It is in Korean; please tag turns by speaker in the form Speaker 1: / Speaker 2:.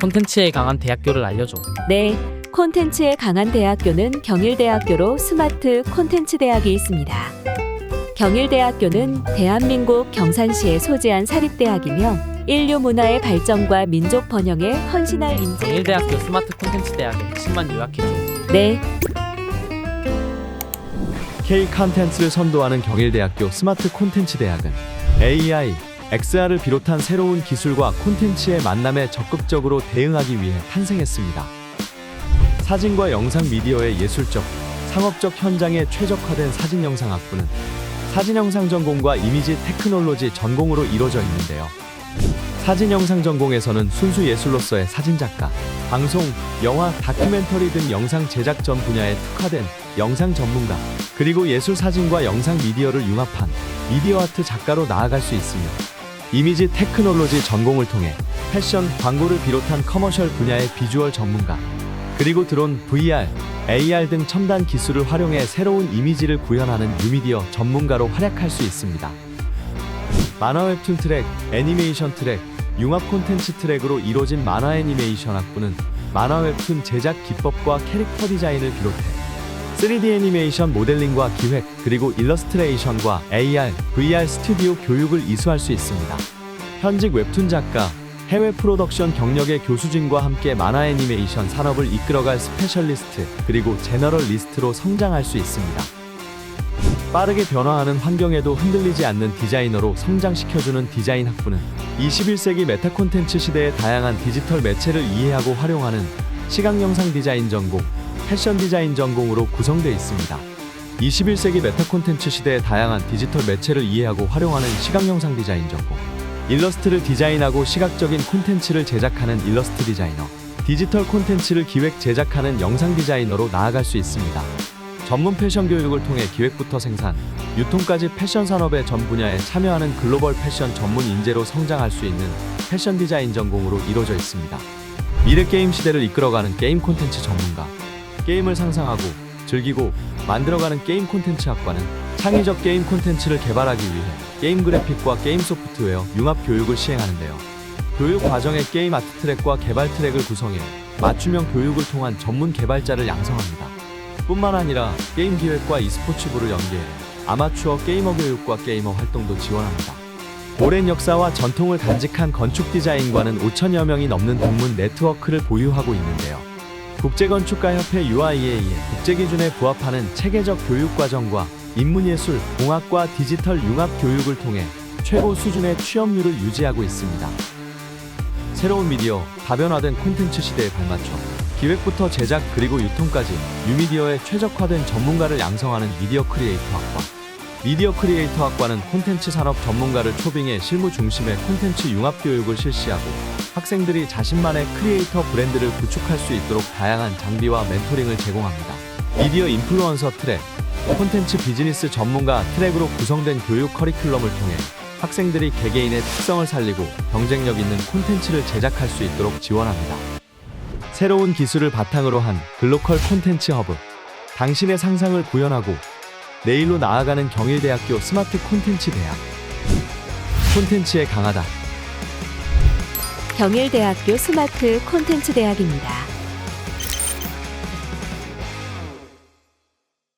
Speaker 1: 콘텐츠에 강한 대학교를 알려줘.
Speaker 2: 네, 콘텐츠에 강한 대학교는 경일대학교로 스마트 콘텐츠 대학이 있습니다. 경일대학교는 대한민국 경산시에 소재한 사립대학이며 인류 문화의 발전과 민족 번영에 헌신할 인재.
Speaker 1: 경일대학교 스마트 콘텐츠 대학의 핵심만 요약해줘.
Speaker 2: 네,
Speaker 3: K 컨텐츠를 선도하는 경일대학교 스마트 콘텐츠 대학은 AI, XR을 비롯한 새로운 기술과 콘텐츠의 만남에 적극적으로 대응하기 위해 탄생했습니다. 사진과 영상 미디어의 예술적, 상업적 현장에 최적화된 사진 영상 학부는 사진 영상 전공과 이미지 테크놀로지 전공으로 이루어져 있는데요. 사진 영상 전공에서는 순수 예술로서의 사진 작가, 방송, 영화, 다큐멘터리 등 영상 제작 전 분야에 특화된 영상 전문가, 그리고 예술 사진과 영상 미디어를 융합한 미디어 아트 작가로 나아갈 수 있으며 이미지 테크놀로지 전공을 통해 패션, 광고를 비롯한 커머셜 분야의 비주얼 전문가, 그리고 드론, VR, AR 등 첨단 기술을 활용해 새로운 이미지를 구현하는 뉴미디어 전문가로 활약할 수 있습니다. 만화 웹툰 트랙, 애니메이션 트랙, 융합 콘텐츠 트랙으로 이루어진 만화 애니메이션 학부는 만화 웹툰 제작 기법과 캐릭터 디자인을 비롯해 3D 애니메이션 모델링과 기획, 그리고 일러스트레이션과 AR, VR 스튜디오 교육을 이수할 수 있습니다. 현직 웹툰 작가, 해외 프로덕션 경력의 교수진과 함께 만화 애니메이션 산업을 이끌어갈 스페셜리스트, 그리고 제너럴리스트로 성장할 수 있습니다. 빠르게 변화하는 환경에도 흔들리지 않는 디자이너로 성장시켜주는 디자인 학부는 21세기 메타 콘텐츠 시대의 다양한 디지털 매체를 이해하고 활용하는 시각 영상 디자인 전공, 패션 디자인 전공으로 구성되어 있습니다. 21세기 메타 콘텐츠 시대의 다양한 디지털 매체를 이해하고 활용하는 시각 영상 디자인 전공, 일러스트를 디자인하고 시각적인 콘텐츠를 제작하는 일러스트 디자이너, 디지털 콘텐츠를 기획 제작하는 영상 디자이너로 나아갈 수 있습니다. 전문 패션 교육을 통해 기획부터 생산, 유통까지 패션 산업의 전 분야에 참여하는 글로벌 패션 전문 인재로 성장할 수 있는 패션 디자인 전공으로 이루어져 있습니다. 미래 게임 시대를 이끌어가는 게임 콘텐츠 전문가, 게임을 상상하고 즐기고 만들어가는 게임 콘텐츠 학과는 창의적 게임 콘텐츠를 개발하기 위해 게임 그래픽과 게임 소프트웨어 융합 교육을 시행하는데요. 교육 과정에 게임 아트 트랙과 개발 트랙을 구성해 맞춤형 교육을 통한 전문 개발자를 양성합니다. 뿐만 아니라 게임 기획과 e스포츠부를 연계해 아마추어 게이머 교육과 게이머 활동도 지원합니다. 오랜 역사와 전통을 간직한 건축 디자인과는 5천여 명이 넘는 동문 네트워크를 보유하고 있는데요. 국제건축가협회 UIA의 국제기준에 부합하는 체계적 교육과정과 인문예술, 공학과 디지털 융합 교육을 통해 최고 수준의 취업률을 유지하고 있습니다. 새로운 미디어, 다변화된 콘텐츠 시대에 발맞춰 기획부터 제작 그리고 유통까지 뉴미디어에 최적화된 전문가를 양성하는 미디어 크리에이터 학과. 미디어 크리에이터 학과는 콘텐츠 산업 전문가를 초빙해 실무 중심의 콘텐츠 융합 교육을 실시하고 학생들이 자신만의 크리에이터 브랜드를 구축할 수 있도록 다양한 장비와 멘토링을 제공합니다. 미디어 인플루언서 트랙, 콘텐츠 비즈니스 전문가 트랙으로 구성된 교육 커리큘럼을 통해 학생들이 개개인의 특성을 살리고 경쟁력 있는 콘텐츠를 제작할 수 있도록 지원합니다. 새로운 기술을 바탕으로 한 글로컬 콘텐츠 허브. 당신의 상상을 구현하고 내일로 나아가는 경일대학교 스마트 콘텐츠 대학. 콘텐츠에 강하다.
Speaker 2: 경일대학교 스마트 콘텐츠 대학입니다.